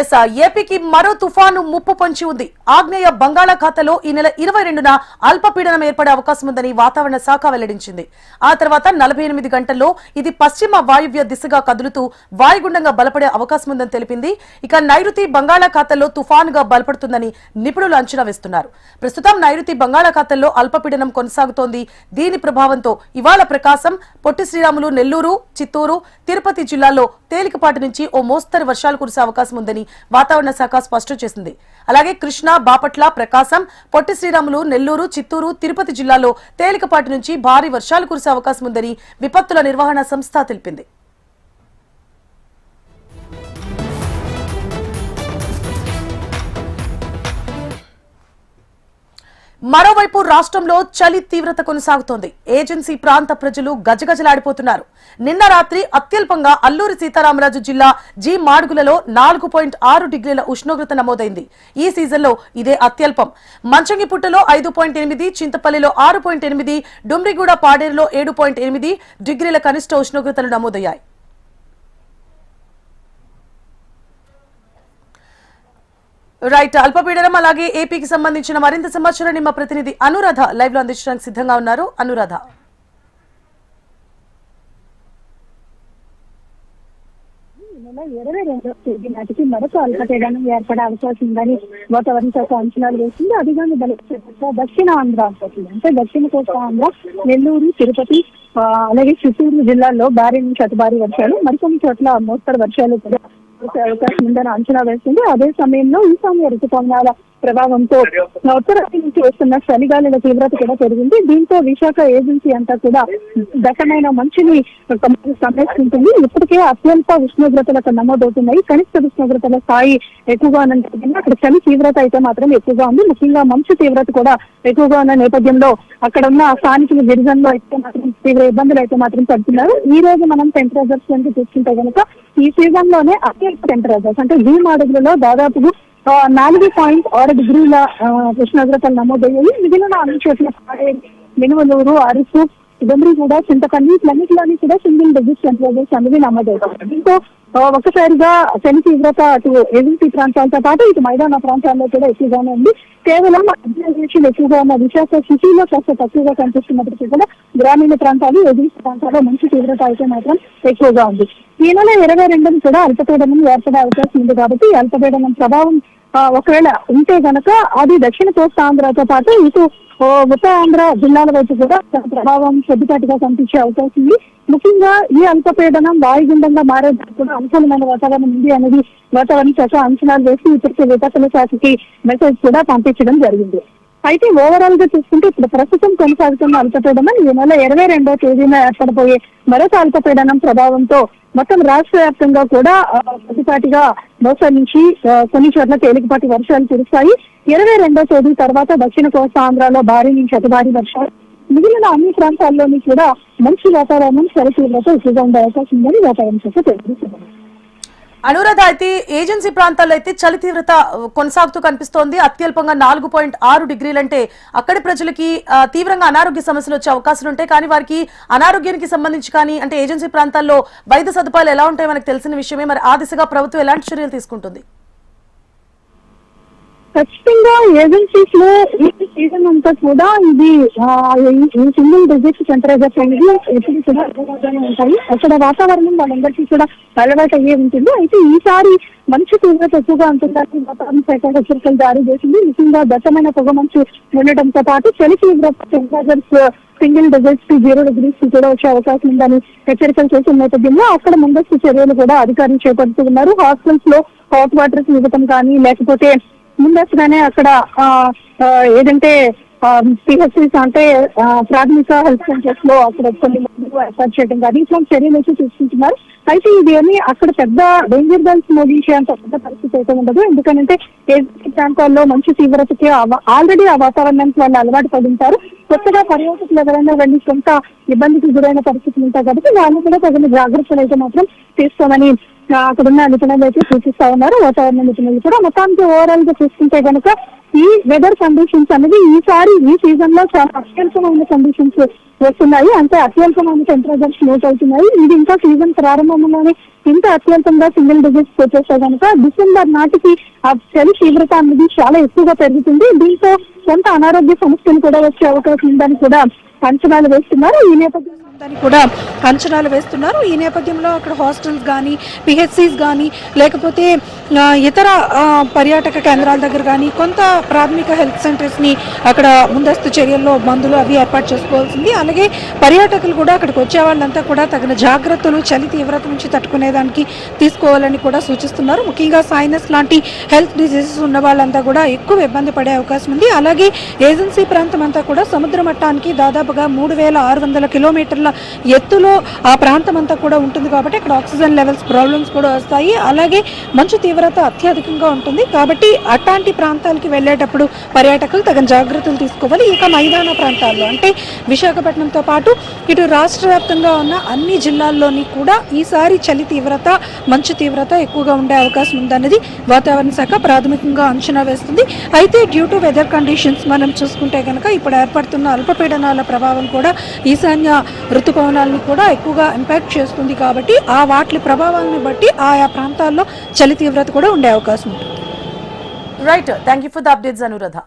Yes ఏపీకి మరో తుఫాను ముప్పు పొంచి ఉంది. ఆగ్నేయ బంగాళాఖాతంలో ఈ నెల ఇరవై రెండున అల్పపీడనం ఏర్పడే అవకాశం ఉందని వాతావరణ శాఖ వెల్లడించింది. ఆ తర్వాత నలభై ఎనిమిది గంటల్లో ఇది పశ్చిమ వాయువ్య దిశగా కదులుతూ వాయుగుండంగా బలపడే అవకాశం ఉందని తెలిపింది. ఇక నైరుతి బంగాళాఖాతంలో తుఫానుగా బలపడుతుందని నిపుణులు అంచనా వేస్తున్నారు. ప్రస్తుతం నైరుతి బంగాళాఖాతంలో అల్పపీడనం కొనసాగుతోంది. దీని ప్రభావంతో ఇవాళ ప్రకాశం పొట్టి శ్రీరాములు నెల్లూరు చిత్తూరు తిరుపతి జిల్లాల్లో తేలికపాటి నుంచి ఓ మోస్తరు వర్షాలు కురిసే అవకాశం ఉందని వాతావరణ శాఖ స్పష్టం చేసింది. అలాగే కృష్ణా బాపట్ల ప్రకాశం పొట్టి శ్రీరాములు నెల్లూరు చిత్తూరు తిరుపతి జిల్లాలో తేలికపాటి నుంచి భారీ వర్షాలు కురిసే అవకాశం ఉందని విపత్తుల నిర్వహణ సంస్థ తెలిపింది. మరోవైపు రాష్ట్రంలో చలి తీవ్రత కొనసాగుతోంది. ఏజెన్సీ ప్రాంత ప్రజలు గజగజలాడిపోతున్నారు. నిన్న రాత్రి అత్యల్పంగా అల్లూరి సీతారామరాజు జిల్లా జి మాడుగులలో నాలుగు పాయింట్ ఆరు డిగ్రీల ఉష్ణోగ్రత నమోదైంది. ఈ సీజన్లో ఇదే అత్యల్పం. మంచంగిపుట్టలో ఐదు పాయింట్ ఎనిమిది చింతపల్లిలో ఆరు పాయింట్ ఎనిమిది డుమ్రిగూడ పాడేరులో ఏడు పాయింట్ ఎనిమిది డిగ్రీల కనిష్ట ఉష్ణోగ్రతలు నమోదయ్యాయి. రైట్. అల్పపీడనం అలాగే ఏపీకి సంబంధించిన మరింత సమాచారాన్ని మా ప్రతినిధి అనురాధ లైవ్లో అందించడానికి సిద్ధంగా ఉన్నారు. అనురాధ. ఇరవై రెండవ తేదీ నాటికి మరొక అల్పపీడనం ఏర్పడే అవకాశం ఉందని వాతావరణ శాఖ అంచనాలు వేసింది అదిగాని బలపరిచే దక్షిణ ఆంధ్ర అంటే దక్షిణ కోస్తా ఆంధ్ర నెల్లూరు తిరుపతి అలాగే చిత్తూరు జిల్లాల్లో భారీ నుంచి అతి భారీ వర్షాలు మరికొన్ని చోట్ల మోస్తరు వర్షాలు కూడా అవకాశం ఉందని అంచనా వేస్తుంది. అదే సమయంలో ఈశాన్య ఋతుపవనాల ప్రభావంతో ఉత్తరాది నుంచి వస్తున్న చలిగాలుల తీవ్రత కూడా పెరిగింది. దీంతో విశాఖ ఏజెన్సీ అంతా కూడా దట్టమైన మంచుని సంరక్షించింది ఇప్పటికే అత్యంత ఉష్ణోగ్రతలు అక్కడ నమోదవుతున్నాయి. కనిష్ట ఉష్ణోగ్రతల స్థాయి ఎక్కువగా అక్కడ చలి తీవ్రత అయితే మాత్రం ఎక్కువగా ఉంది. ముఖ్యంగా మంచు తీవ్రత కూడా ఎక్కువగా ఉన్న నేపథ్యంలో అక్కడ ఉన్న స్థానికులు గిరిజనులు అయితే మాత్రం తీవ్ర ఇబ్బందులు అయితే మాత్రం పడుతున్నారు. ఈ రోజు మనం టెంపరేచర్స్ కనుక చూసుకుంటే కనుక ఈ సీజన్లోనే అత్యల్ప టెంపరేచర్స్ అంటే భూ అడుగులలో దాదాపు నాలుగు పాయింట్ ఆరు డిగ్రీల ఉష్ణోగ్రతలు నమోదయ్యాయి. మిగిలిన అన్ని చోట్ల మినుమలూరు అరుసు ఇదంతా కూడా చింతకల్లి ఇట్లన్నిటిలోని కూడా సింగిల్ డిజిట్ టెంపరేచర్స్ అనేవి నమోదవుతాయి దీంతో ఒకసారిగా ఒక్కసారిగా తీవ్రత అటు ఏజెన్సీ ప్రాంతాలతో పాటు ఇటు మైదాన ప్రాంతాల్లో కూడా ఎక్కువగానే ఉంది. కేవలం అబ్జర్వేషన్ ఎక్కువగా ఉన్న విశాఖ సిటీలో కాస్త తక్కువగా కనిపిస్తున్నప్పటికీ కూడా గ్రామీణ ప్రాంతాలు ఏజెన్సీ ప్రాంతాల్లో మంచి తీవ్రత అయితే మాత్రం ఎక్కువగా ఉంది. ఈ నెల ఇరవై రెండుని కూడా అల్పపీడనం ఏర్పడే అవకాశం ఉంది కాబట్టి అల్పపీడనం ప్రభావం ఒకవేళ ఉంటే గనక అది దక్షిణ కోస్తా ఆంధ్రతో పాటు ఇటు ఉత్తర ఆంధ్ర జిల్లాల వైపు కూడా తన ప్రభావం కొద్దిపాటిగా కనిపించే అవకాశం ఉంది. ముఖ్యంగా ఈ అల్పపీడనం వాయుగుండంగా మారేందుకు కూడా అనుకూలమైన వాతావరణం ఉంది అనేది వాతావరణ శాఖ అంచనాలు వేసి ఇప్పటికే విపత్తుల శాఖకి మెసేజ్ కూడా పంపించడం జరిగింది. అయితే ఓవరాల్గా చూసుకుంటే ఇప్పుడు ప్రస్తుతం కొనసాగుతున్న అల్పపీడనం ఈ నెల ఇరవై రెండో తేదీన ఏర్పడబోయే మరొక అల్పపీడనం ప్రభావంతో మొత్తం రాష్ట్ర వ్యాప్తంగా కూడా ఆ, కొద్దిపాటిగా మోసం నుంచి కొన్ని చోట్ల తేలికపాటి వర్షాలు కురుస్తాయి. ఇరవై రెండో తేదీ తర్వాత దక్షిణ కోస్తా ఆంధ్రాలో భారీ నుంచి అతి భారీ వర్షాలు. మిగిలిన అన్ని ప్రాంతాల్లోని కూడా మంచి వాతావరణం చలి ఎక్కువగా ఉండే అవకాశం ఉందని వాతావరణ శాఖ తెలియజేస్తుంది అనురాధ అయితే ఏజెన్సీ ప్రాంతాల్లో అయితే చలి తీవ్రత కొనసాగుతూ కనిపిస్తోంది. అత్యల్పంగా నాలుగు పాయింట్ ఆరు డిగ్రీలంటే అక్కడి ప్రజలకి తీవ్రంగా అనారోగ్య సమస్యలు వచ్చే అవకాశాలు ఉంటాయి. కానీ వారికి అనారోగ్యానికి సంబంధించి కానీ అంటే ఏజెన్సీ ప్రాంతాల్లో వైద్య సదుపాయాలు ఎలా ఉంటాయో మనకు తెలిసిన విషయమే. మరి ఆ దిశగా ప్రభుత్వం ఎలాంటి చర్యలు తీసుకుంటుంది? ఖచ్చితంగా ఏజెన్సీస్లో ఈ సీజన్ అంతా కూడా ఇది ఈ- సింగిల్ డిజిట్ టెంపరేచర్స్ అనేది ఎప్పుడు కూడా ఉంటాయి. అక్కడ వాతావరణం వాళ్ళందరికీ కూడా అలవాటు అయ్యే ఉంటుంది. అయితే ఈసారి మంచు తీవ్రత ఎక్కువగా ఉంటుందని వాతావరణ శాఖ హెచ్చరికలు జారీ చేసింది. ముఖ్యంగా దట్టమైన పొగ మంచు ఉండటంతో పాటు చలి తీవ్రత temperatures single digits zero degrees కూడా వచ్చే అవకాశం ఉందని హెచ్చరికలు చేసిన నేపథ్యంలో అక్కడ ముందస్తు చర్యలు కూడా అధికారులు చేపడుతున్నారు హాస్టల్స్లో హాట్ వాటర్ ఇవ్వటం కానీ లేకపోతే ముందస్తుగానే అక్కడ ఆ, ఏదంటే పిహెచ్సిస్ అంటే ప్రాథమిక హెల్త్ సెంటర్స్లో అక్కడ కొన్ని మందులు ఏర్పాటు చేయడం కానీ ఇట్లాంటి చర్యలు అయితే తీసుకుంటున్నారు. అయితే ఇది ఏమి అక్కడ పెద్ద డేంజర్ బెల్స్ మోగించేంత పెద్ద పరిస్థితి అయితే ఉండదు. ఎందుకంటే ప్రాంతాల్లో మంచి తీవ్రతకి ఆల్రెడీ ఆ వాతావరణానికి వాళ్ళు అలవాటు పడి ఉంటారు. కొత్తగా పర్యాటకులు ఎవరైనా వెళ్ళి కొంత ఇబ్బందికి గురైన పరిస్థితులు ఉంటాయి కాబట్టి వాళ్ళు కూడా తగిన జాగ్రత్తలు అయితే మాత్రం తీసుకోమని అక్కడ ఉన్న నిపుణులు అయితే సూచిస్తా ఉన్నారు. వాతావరణ నిపుణులు కూడా. మొత్తానికి ఓవరాల్గా చూసుకుంటే కనుక ఈ వెదర్ కండిషన్స్ అనేది ఈసారి ఈ సీజన్లో చాలా అత్యల్పమైన కండిషన్స్ వస్తున్నాయి. అంటే అత్యల్పమైన టెంపరేచర్స్ నోట్ అవుతున్నాయి. ఇది ఇంకా సీజన్ ప్రారంభంలోనే ఇంత అత్యల్పంగా సింగిల్ డిజిట్స్ వచ్చేస్తే కనుక డిసెంబర్ నాటికి ఆ చలి తీవ్రత అనేది చాలా ఎక్కువగా పెరుగుతుంది. దీంతో కొంత అనారోగ్య సమస్యలు కూడా వచ్చే అవకాశం ఉందని కూడా అంచనాలు వేస్తున్నారు. ఈ నేపథ్యంలో దాన్ని కూడా అంచనాలు వేస్తున్నారు. ఈ నేపథ్యంలో అక్కడ హాస్టల్స్ కానీ పిహెచ్సిస్ కానీ లేకపోతే ఇతర పర్యాటక కేంద్రాల దగ్గర కానీ కొంత ప్రాథమిక హెల్త్ సెంటర్స్ని అక్కడ ముందస్తు చర్యల్లో మందులు అవి ఏర్పాటు చేసుకోవాల్సింది. అలాగే పర్యాటకులు కూడా అక్కడికి వచ్చే వాళ్ళంతా కూడా తగిన జాగ్రత్తలు చలి తీవ్రత నుంచి తట్టుకునేదానికి తీసుకోవాలని కూడా సూచిస్తున్నారు. ముఖ్యంగా సైనస్ లాంటి హెల్త్ డిసీజెస్ ఉన్న వాళ్ళంతా కూడా ఎక్కువ ఇబ్బంది పడే అవకాశం ఉంది. అలాగే ఏజెన్సీ ప్రాంతం అంతా కూడా సముద్ర మట్టానికి దాదాపుగా మూడు వేల ఆరు వందల కిలోమీటర్ల ఎత్తులో ఆ ప్రాంతం అంతా కూడా ఉంటుంది కాబట్టి అక్కడ ఆక్సిజన్ లెవెల్స్ ప్రాబ్లమ్స్ కూడా వస్తాయి. అలాగే మంచు తీవ్రత అత్యధికంగా ఉంటుంది. కాబట్టి అట్లాంటి ప్రాంతాలకి వెళ్ళేటప్పుడు పర్యాటకులు తగిన జాగ్రత్తలు తీసుకోవాలి. ఇక మైదాన ప్రాంతాల్లో అంటే విశాఖపట్నంతో పాటు ఇటు రాష్ట్ర వ్యాప్తంగా ఉన్న అన్ని జిల్లాల్లోని కూడా ఈసారి చలి తీవ్రత మంచు తీవ్రత ఎక్కువగా ఉండే అవకాశం ఉందన్నది వాతావరణ శాఖ ప్రాథమికంగా అంచనా వేస్తుంది. అయితే డ్యూ టు వెదర్ కండిషన్స్ మనం చూసుకుంటే కనుక ఇప్పుడు ఏర్పడుతున్న అల్పపీడనాల ప్రభావం కూడా ఈశాన్య ఋతుపవనాలను కూడా ఎక్కువగా ఇంపాక్ట్ చేస్తుంది కాబట్టి ఆ వాటి ప్రభావాలను బట్టి ఆయా ప్రాంతాల్లో చలి తీవ్రత కూడా ఉండే అవకాశం ఉంటుంది. Right thank you for the updates Anuradha